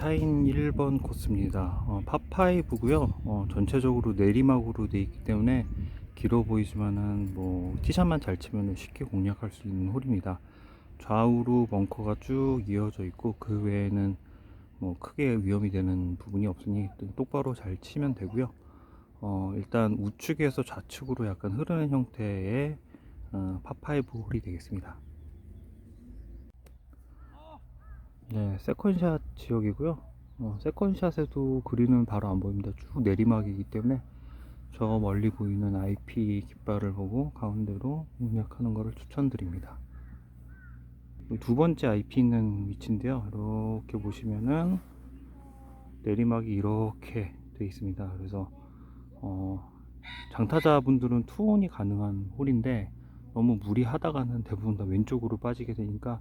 샤인 1번 코스입니다. 어, 파5고요. 어, 전체적으로 내리막으로 되어 있기 때문에 길어 보이지만은 뭐 티샷만 잘 치면 쉽게 공략할 수 있는 홀입니다. 좌우로 벙커가 쭉 이어져 있고 그 외에는 뭐 크게 위험이 되는 부분이 없으니 똑바로 잘 치면 되고요. 어, 일단 우측에서 좌측으로 약간 흐르는 형태의 어, 파5 홀이 되겠습니다. 네, 세컨샷 지역이고요. 어, 세컨샷에도 그린은 바로 안 보입니다. 쭉 내리막이기 때문에 저 멀리 보이는 IP 깃발을 보고 가운데로 공략하는 것을 추천드립니다. 두 번째 IP 있는 위치인데요. 이렇게 보시면은 내리막이 이렇게 되어 있습니다. 그래서 어, 장타자분들은 투혼이 가능한 홀인데 너무 무리하다가는 대부분 다 왼쪽으로 빠지게 되니까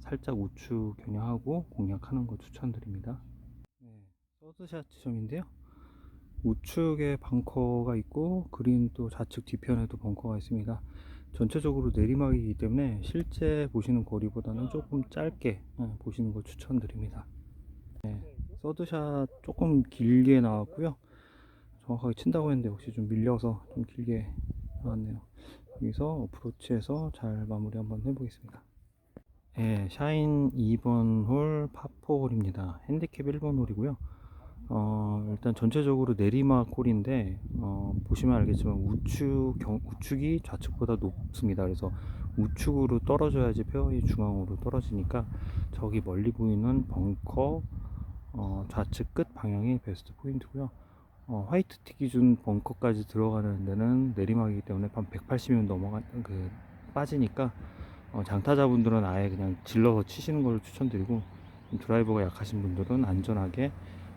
살짝 우측 겨냥하고 공략하는 거 추천드립니다. 네, 서드샷 지점인데요. 우측에 벙커가 있고 그린 또 좌측 뒤편에도 벙커가 있습니다. 전체적으로 내리막이기 때문에 실제 보시는 거리보다는 조금 짧게 네, 보시는 걸 추천드립니다. 네, 서드샷 조금 길게 나왔고요. 정확하게 친다고 했는데 역시 좀 밀려서 좀 길게 나왔네요. 여기서 어프로치해서 잘 마무리 한번 해보겠습니다. 예, 샤인 2번 홀 파4 홀입니다. 핸디캡 1번 홀이고요. 어, 일단 전체적으로 내리막 홀인데 어, 보시면 알겠지만 우측 경, 우측이 좌측보다 높습니다. 그래서 우측으로 떨어져야지 페어웨이 중앙으로 떨어지니까 저기 멀리 보이는 벙커 어, 좌측 끝 방향이 베스트 포인트고요. 어, 화이트 티 기준 벙커까지 들어가는 데는 내리막이기 때문에 한 180이면 넘어가 그 빠지니까 어, 장타자분들은 아예 그냥 질러서 치시는 걸 추천드리고 드라이버가 약하신 분들은 안전하게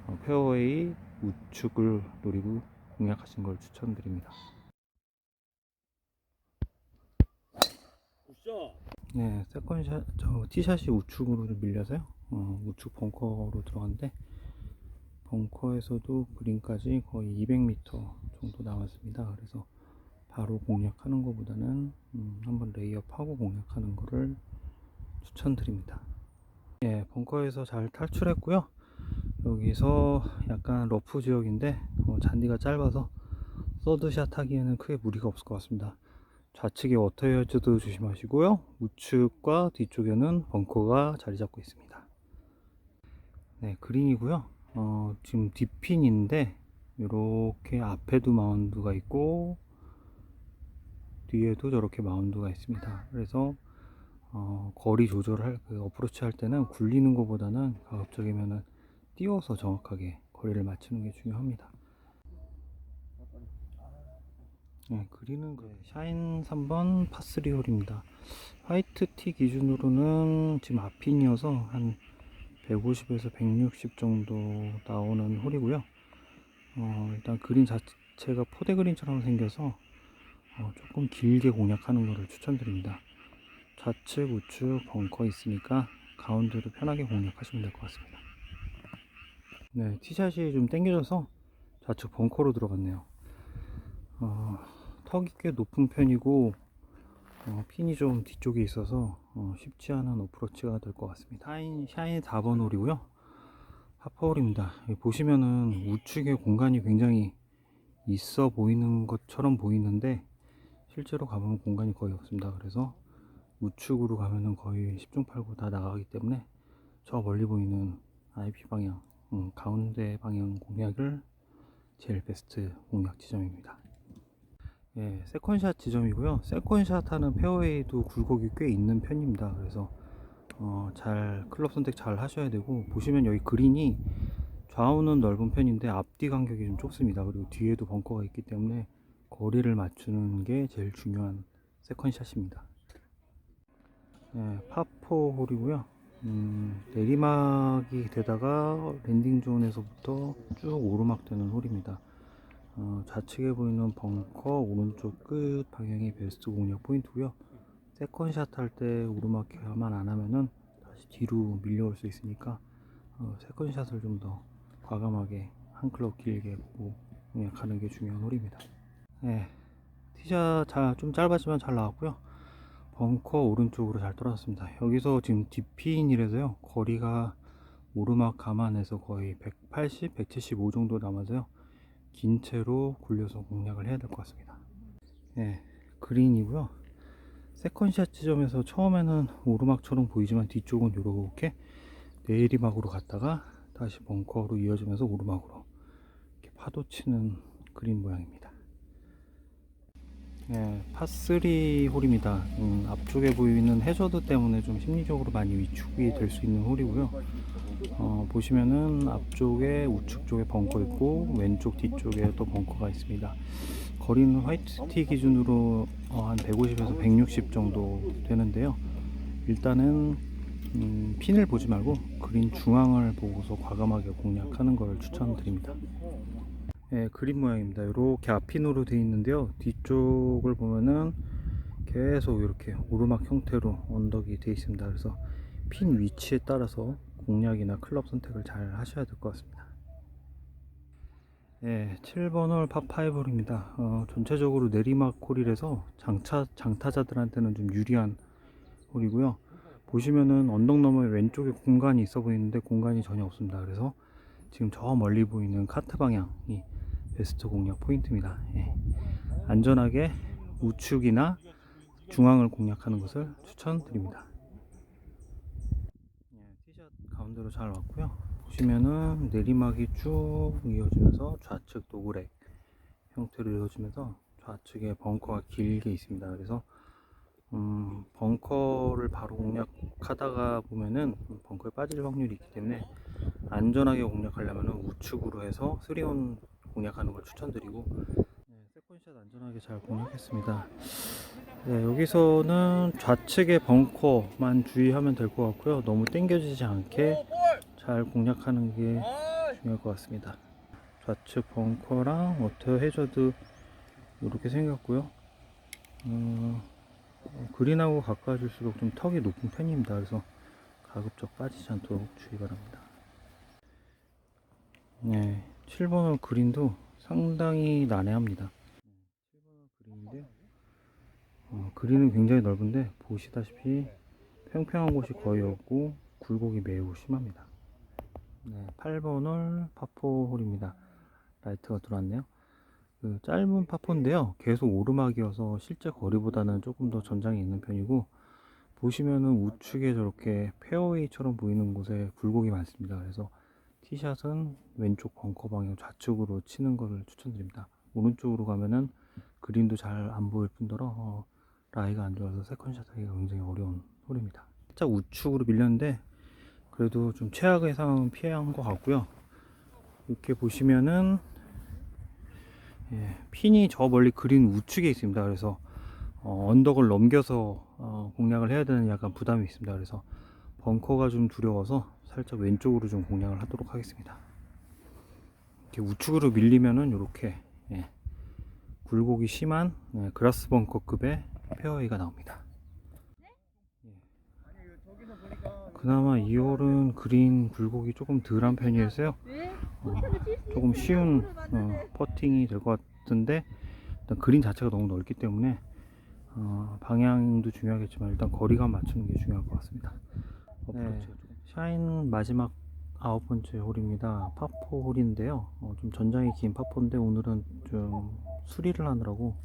어, 페어웨이 우측을 노리고 공략하신 걸 추천드립니다. 네, 세컨샷 저 티샷이 우측으로 좀 밀려서요. 어, 우측 벙커로 들어갔는데 벙커에서도 그린까지 거의 200m 정도 나왔습니다. 그래서 바로 공략하는 것보다는 음, 한번 레이업하고 공략하는 것을 추천드립니다. 예, 벙커에서 잘 탈출했고요. 여기서 약간 러프 지역인데 어, 잔디가 짧아서 서드샷 하기에는 크게 무리가 없을 것 같습니다. 좌측에 워터헤어즈도 조심하시고요. 우측과 뒤쪽에는 벙커가 자리 잡고 있습니다. 네, 그린이고요. 어, 지금 뒷핀인데 이렇게 앞에도 마운드가 있고 뒤에도 저렇게 마운드가 있습니다. 그래서 어, 거리 조절할 그 어프로치 할 때는 굴리는 것보다는 가급적이면은 띄워서 정확하게 거리를 맞추는 게 중요합니다. 네, 그리는 그 샤인 3번 파3 홀입니다. 화이트 티 기준으로는 지금 앞핀이어서 한 150에서 160 정도 나오는 홀이고요. 어, 일단 그린 자체가 포대 그린처럼 생겨서 어, 조금 길게 공략하는 것을 추천드립니다. 좌측, 우측 벙커 있으니까 가운데로 편하게 공략하시면 될 것 같습니다. 네, 티샷이 좀 당겨져서 좌측 벙커로 들어갔네요. 어, 턱이 꽤 높은 편이고 어, 핀이 좀 뒤쪽에 있어서 어, 쉽지 않은 어프로치가 될 것 같습니다. 샤인, 샤인 4번 홀이고요. 하퍼홀입니다. 보시면은 우측에 공간이 굉장히 있어 보이는 것처럼 보이는데 실제로 가보면 공간이 거의 없습니다. 그래서 우측으로 가면은 거의 10중 8구 다 나가기 때문에 저 멀리 보이는 IP 방향, 음, 가운데 방향 공략을 제일 베스트 공략 지점입니다. 예, 세컨샷 지점이고요. 세컨샷 하는 페어웨이도 굴곡이 꽤 있는 편입니다. 그래서 어, 잘 클럽 선택 잘 하셔야 되고 보시면 여기 그린이 좌우는 넓은 편인데 앞뒤 간격이 좀 좁습니다. 그리고 뒤에도 벙커가 있기 때문에 거리를 맞추는 게 제일 중요한 세컨샷입니다. 네, 파4 홀이고요. 음, 내리막이 되다가 랜딩 존에서부터 쭉 오르막 되는 홀입니다. 어, 좌측에 보이는 벙커 오른쪽 끝 방향이 베스트 공략 포인트고요. 세컨샷 할 때 오르막 케어만 안 하면은 다시 뒤로 밀려올 수 있으니까 어, 세컨샷을 좀 더 과감하게 한 클럽 길게 보고 공략하는 게 중요한 홀입니다. 네, 티샷 자, 좀 짧았지만 잘 나왔고요. 벙커 오른쪽으로 잘 떨어졌습니다. 여기서 지금 뒷핀이라서요. 거리가 오르막 감안해서 거의 180, 175 정도 남아서요. 긴 채로 굴려서 공략을 해야 될 것 같습니다. 네, 그린이고요. 세컨샷 지점에서 처음에는 오르막처럼 보이지만 뒤쪽은 이렇게 내리막으로 갔다가 다시 벙커로 이어지면서 오르막으로 파도 치는 그린 모양입니다. 네, 파3 홀입니다. 음, 앞쪽에 보이는 해저드 때문에 좀 심리적으로 많이 위축이 될 수 있는 홀이고요. 어, 보시면은 앞쪽에 우측 쪽에 벙커 있고 왼쪽 뒤쪽에 또 벙커가 있습니다. 거리는 화이트티 기준으로 어, 한 150에서 160 정도 되는데요. 일단은 음, 핀을 보지 말고 그린 중앙을 보고서 과감하게 공략하는 걸 추천드립니다. 예, 그림 모양입니다. 이렇게 앞핀으로 되어 있는데요. 뒤쪽을 보면은 계속 이렇게 오르막 형태로 언덕이 되어 있습니다. 그래서 핀 위치에 따라서 공략이나 클럽 선택을 잘 하셔야 될 것 같습니다. 예, 7번 홀 파5홀입니다. 어, 전체적으로 내리막 홀이라서 장차, 장타자들한테는 좀 유리한 홀이고요. 보시면은 언덕 너머에 왼쪽에 공간이 있어 보이는데 공간이 전혀 없습니다. 그래서 지금 저 멀리 보이는 카트 방향이 베스트 공략 포인트입니다. 예. 안전하게 우측이나 중앙을 공략하는 것을 추천드립니다. 예, 티샷 가운데로 잘 왔고요. 보시면은 내리막이 쭉 이어지면서 좌측 도그렉 형태로 이어지면서 좌측에 벙커가 길게 있습니다. 그래서 음, 벙커를 바로 공략하다가 보면은 벙커에 빠질 확률이 있기 때문에 안전하게 공략하려면 우측으로 해서 3온 공략하는 걸 추천드리고 네, 세컨샷 안전하게 잘 공략했습니다. 네, 여기서는 좌측의 벙커만 주의하면 될 것 같고요. 너무 당겨지지 않게 잘 공략하는 게 중요할 것 같습니다. 좌측 벙커랑 워터 해저드 이렇게 생겼고요. 어, 어, 그린하고 가까워질수록 좀 턱이 높은 편입니다. 그래서 가급적 빠지지 않도록 주의 바랍니다. 네, 7번홀 그린도 상당히 난해합니다. 7번홀 그린인데 어, 그린은 굉장히 넓은데 보시다시피 평평한 곳이 거의 없고 굴곡이 매우 심합니다. 네, 8번홀 파포홀입니다. 라이트가 들어왔네요. 그 짧은 파포인데요. 계속 오르막이어서 실제 거리보다는 조금 더 전장이 있는 편이고 보시면은 우측에 저렇게 페어웨이처럼 보이는 곳에 굴곡이 많습니다. 그래서 티샷은 왼쪽 벙커 방향 좌측으로 치는 것을 추천드립니다. 오른쪽으로 가면은 그린도 잘 안 보일 뿐더러 어, 라이가 안 좋아서 세컨샷 하기가 굉장히 어려운 홀입니다. 살짝 우측으로 밀렸는데 그래도 좀 최악의 상황은 피한 것 같고요. 이렇게 보시면은 예, 핀이 저 멀리 그린 우측에 있습니다. 그래서 어, 언덕을 넘겨서 어, 공략을 해야 되는 약간 부담이 있습니다. 그래서 벙커가 좀 두려워서 살짝 왼쪽으로 좀 공략을 하도록 하겠습니다. 이렇게 우측으로 밀리면은 이렇게 예, 굴곡이 심한 예, 그라스 벙커급의 페어웨이가 나옵니다. 예. 그나마 2홀은 그린 굴곡이 조금 덜한 편이어서요. 어, 조금 쉬운 어, 퍼팅이 될 것 같은데 일단 그린 자체가 너무 넓기 때문에 어, 방향도 중요하겠지만 일단 거리감 맞추는 게 중요할 것 같습니다. 네, 샤인 마지막 아홉 번째 홀입니다. 파포 홀인데요. 어, 좀 전장이 긴 파포인데 오늘은 좀 수리를 하느라고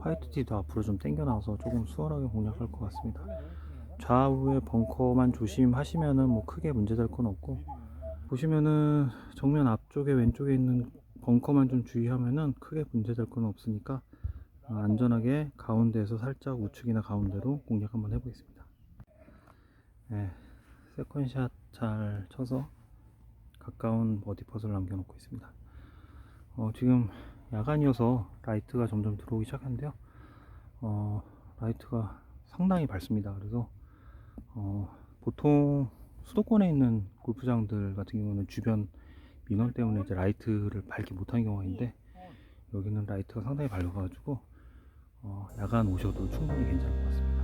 화이트 티도 앞으로 좀 당겨 나와서 조금 수월하게 공략할 것 같습니다. 좌우의 벙커만 조심하시면은 뭐 크게 문제될 건 없고 보시면은 정면 앞쪽에 왼쪽에 있는 벙커만 좀 주의하면은 크게 문제될 건 없으니까 어, 안전하게 가운데에서 살짝 우측이나 가운데로 공략 한번 해보겠습니다. 네, 세컨샷 잘 쳐서 가까운 버디 퍼스를 남겨놓고 있습니다. 어, 지금 야간이어서 라이트가 점점 들어오기 시작하는데요. 어, 라이트가 상당히 밝습니다. 그래서 어, 보통 수도권에 있는 골프장들 같은 경우는 주변 민원 때문에 이제 라이트를 밝게 못하는 경우가 있는데 여기는 라이트가 상당히 밝아가지고 어, 야간 오셔도 충분히 괜찮을 것 같습니다.